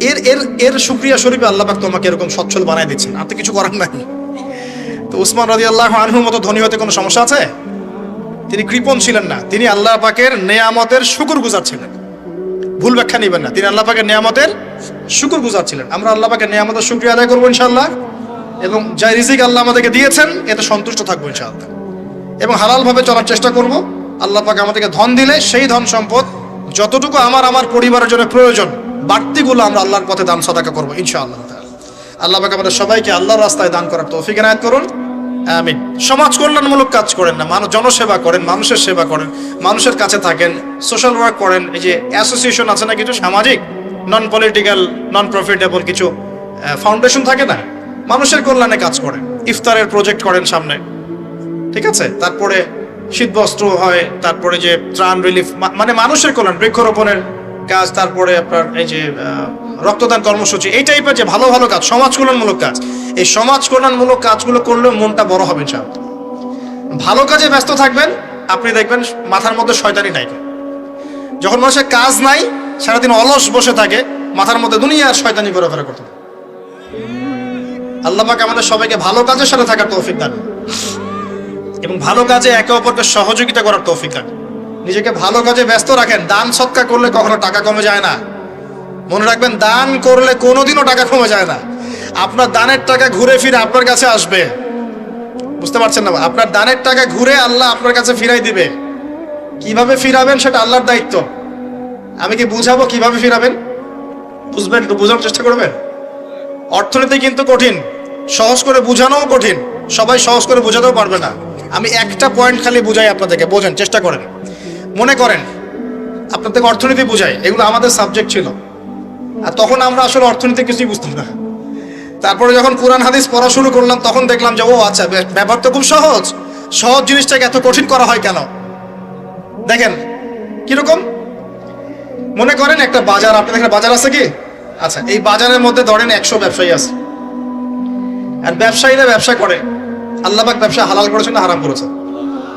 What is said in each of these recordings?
এর এর এর শুক্রিয়া স্বরূপে আল্লাহ পাক তোমাকে এরকম সচ্ছল বানাই দিচ্ছেন। আর তো কিছু করার নাই। তো উসমান রাজি আল্লাহ আনহুর মতো ধনী হতে কোনো সমস্যা আছে? তিনি কৃপণ ছিলেন না। তিনি আল্লাহ পাকের নেয়ামতের শুকুর গুজার ছিলেন। ভুল ব্যাখ্যা নেবেন না। তিনি আল্লাহ পাকের নেয়ামতের শুকুর গুজার ছিলেন। আমরা আল্লাহ পাকের নিয়ামতের শুক্রিয়া আদায় করব ইনশাল্লাহ এবং যা রিজিক আল্লাহ আমাদেরকে দিয়েছেন, এতে সন্তুষ্ট থাকব ইনশাআল্লাহ। এবং হালালভাবে চলার চেষ্টা করব। আল্লাহ পাক আমাদেরকে ধন দিলে সেই ধন সম্পদ যতটুকু আমার আমার পরিবারের জন্য প্রয়োজন বাড়তিগুলো আমরা আল্লাহর পথে দান, সদাকা করব, ইনশাআল্লাহ। আল্লাহ পাক আমাদের সবাইকে আল্লাহর রাস্তায় দান করার তৌফিক এনায়েত করুন। আমিন। সমাজ কল্যাণমূলক কাজ করেন না, মানুষ জনসেবা করেন, মানুষের সেবা করেন, মানুষের কাছে থাকেন সোশ্যাল ওয়ার্ক করেন, এই যে অ্যাসোসিয়েশন আছে না কিছু, সামাজিক নন পলিটিক্যাল নন প্রফিটেবল কিছু ফাউন্ডেশন থাকে না, মানুষের কল্যাণে কাজ করেন, ইফতারের প্রজেক্ট করেন সামনে। ঠিক আছে? তারপরে শীতবস্ত্র হয়, তারপরে যে ত্রাণ রিলিফ মানে মানুষের কল্যাণ, বৃক্ষরোপণের কাজ, তারপরে আপনার এই যে রক্তদান কর্মসূচি, এই টাইপের যে ভালো ভালো কাজ সমাজ কল্যাণমূলক কাজ, এই সমাজ কল্যাণমূলক কাজগুলো করলেও মনটা বড় হবে ইনশাআল্লাহ। ভালো কাজে ব্যস্ত থাকবেন, আপনি দেখবেন মাথার মধ্যে শয়তানি নাই। যখন মানুষের কাজ নাই, সারাদিন অলস বসে থাকে, মাথার মধ্যে দুনিয়ার শয়তানি ঘোরাফেরা করতে থাকে। আল্লাহ পাক আমাদের সবাইকে ভালো কাজের সাথে থাকার তৌফিক দান এবং ভালো কাজে একে অপরকে সহযোগিতা করার তৌফিক দান নিজেকে ভালো কাজে ব্যস্ত রাখেন। দান সৎকার করলে কখনো টাকা কমে যায় না। মনে রাখবেন, দান করলে কোনোদিনও টাকা কমে যায় না। আপনার দানের টাকা ঘুরে ফিরে আপনার কাছে আসবে। বুঝতে পারছেন না? আপনার দানের টাকা ঘুরে আল্লাহ আপনার কাছে ফিরাই দিবে। কীভাবে ফিরাবেন সেটা আল্লাহর দায়িত্ব। আমি কি বুঝাবো কীভাবে ফিরাবেন? বুঝবেন বোঝানোর চেষ্টা করবেন? অর্থনীতি কিন্তু কঠিন। সহজ করে বোঝানোও কঠিন। সবাই সহজ করে বোঝাতেও পারবে না। আমি একটা পয়েন্ট খালি বুঝাই আপনাদেরকে। বোঝেন, চেষ্টা করেন। মনে করেন আপনাদের অর্থনীতি বুঝাই, এগুলো আমাদের সাবজেক্ট ছিল। আর তখন আমরা আসলে অর্থনীতি কিছুই বুঝতাম না। তারপরে যখন কোরআন, হাদিস পড়া শুরু করলাম, তখন দেখলাম যে, ও আচ্ছা ব্যাপার তো খুব সহজ। সহজ জিনিসটাকে এত কঠিন করা হয় কেন? দেখেন, কীরকম? মনে করেন একটা বাজার আপনি দেখেন বাজার আছে কি? আচ্ছা এই বাজারের মধ্যে ধরেন একশো ব্যবসায়ী আছে। আর ব্যবসায়ীরা ব্যবসা করে। আল্লাহবাক ব্যবসা হালাল করেছেন না হারাম করেছেন?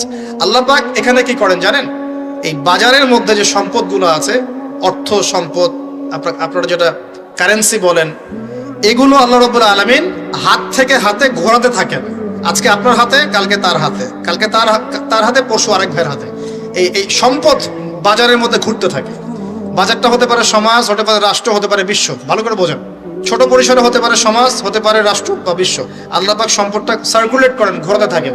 আচ্ছা আল্লাহ পাক এখানে কি করেন জানেন? এই বাজারের মধ্যে যে সম্পদগুলো আছে, অর্থ সম্পদ আপনারা যেটা কারেন্সি বলেন, এগুলো আল্লাহ রব্বুল আলমিন হাত থেকে হাতে ঘোরাতে থাকেন। আজকে আপনার হাতে, কালকে তার হাতে। কালকে তার তার হাতে পশু আরেক ভাইয়ের হাতে। এই এই সম্পদ বাজারের মধ্যে ঘুরতে থাকে। বাজারটা হতে পারে সমাজ, হতে পারে রাষ্ট্র, হতে পারে বিশ্ব। ভালো করে বোঝেন। ছোট পরিসরে হতে পারে সমাজ, হতে পারে রাষ্ট্র বা বিশ্ব। আল্লাহ পাক সম্পদটা সার্কুলেট করেন, ঘোরাতে থাকেন।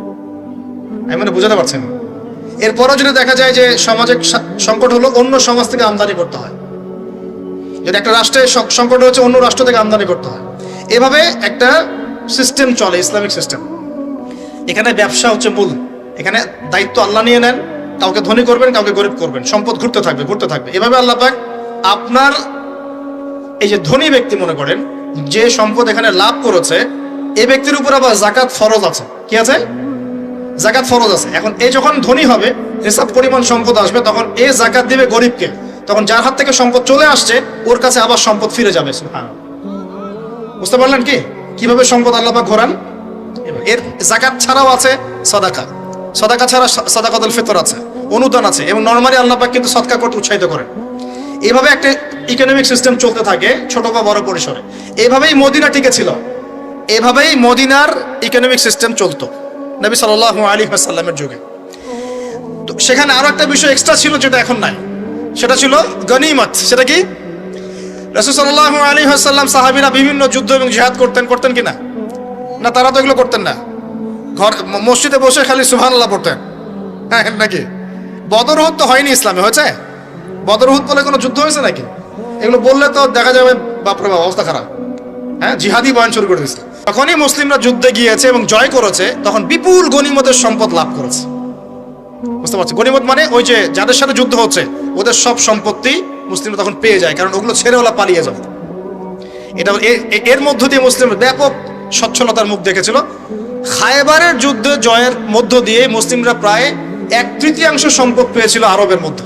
আমি মানে বুঝাতে পারছেন এরপরও যদি দেখা যায় যে সমাজে সা- সংকট হলো, অন্য সমাজ থেকে আমদানি করতে হয়। যদি একটা রাষ্ট্রের সংকট হচ্ছে অন্য রাষ্ট্র থেকে আমদানি করতে হয়। এভাবে একটা সিস্টেম চলে, ইসলামিক সিস্টেম এখানে ব্যবসা হচ্ছে মূল। এখানে দায়িত্ব আল্লাহ নিয়ে নেন, কাউকে ধনী করবেন, কাউকে গরিব করবেন। সম্পদ ঘুরতে থাকবে ঘুরতে থাকবে। এভাবে আল্লাহ পাক আপনার এই যে ধনী ব্যক্তি মনে করেন, যে সম্পদ এখানে লাভ করেছে, এ ব্যক্তির উপর আবার জাকাত ফরজ আছে। কি আছে? জাকাত ফরজ আছে। এখন এই যখন ধনী হবে, হিসাব পরিমাণ সম্পদ আসবে, তখন এ জাকাত দিবে গরিবকে। তখন যার হাত থেকে সম্পদ চলে আসছে, ওর কাছে আবার সম্পদ ফিরে যাবে বুঝতে পারলেন কি? কীভাবে সম্পদ আল্লাহ পাক ঘোরান? এর জাকাত ছাড়াও আছে সদাকা। সদাকা ছাড়া সদাকাতুল ফিতর আছে, অনুদান আছে, এবং নর্মালি আল্লাহ পাক কিন্তু সদকা করতে উৎসাহিত করেন। এভাবে একটা ইকোনমিক সিস্টেম চলতে থাকে, ছোট বা বড় পরিসরে। এভাবেই মদিনা টিকে ছিল। এভাবেই মদিনার ইকোনমিক সিস্টেম চলতো। নবী সাল্লাহ আলী সাল্লামের যুগে। তো সেখানে আরও একটা বিষয় এক্সট্রা ছিল যেটা এখন নাই। সেটা ছিল গনিমত। সেটা কি? রসুল সাল্লাহ আলী সাল্লাম সাহাবিরা বিভিন্ন যুদ্ধ এবং জিহাদ করতেন করতেন কিনা না? তারা তো এগুলো করতেন না। ঘর, মসজিদে বসে খালি সুহান আল্লাহ পড়তেন। হ্যাঁ নাকি? বদরহুদ তো হয়নি ইসলামে, হয়েছে? বদরহুদ বলে কোনো যুদ্ধ হয়েছে নাকি? এগুলো বললে তো দেখা যাবে, বাপরে বাপ, অবস্থা খারাপ। হ্যাঁ জিহাদি বয়ান শুরু করে দিয়েছে। তখনই মুসলিমরা যুদ্ধে গিয়েছে এবং জয় করেছে, তখন বিপুল গনিমতের সম্পদ লাভ করেছে। বুঝতে পারছি গনিমত মানে ওই যে যাদের সাথে যুদ্ধ হচ্ছে, ওদের সব সম্পত্তি মুসলিমরা তখন পেয়ে যায়, কারণ ওগুলো ছেড়ে ওলা পালিয়ে যাবে। এটা এর মধ্য দিয়ে মুসলিম ব্যাপক সচ্ছলতার মুখ দেখেছিল। খায়বারের যুদ্ধে জয়ের মধ্য দিয়ে মুসলিমরা প্রায় এক তৃতীয়াংশ সম্পদ পেয়েছিল আরবের মধ্যে।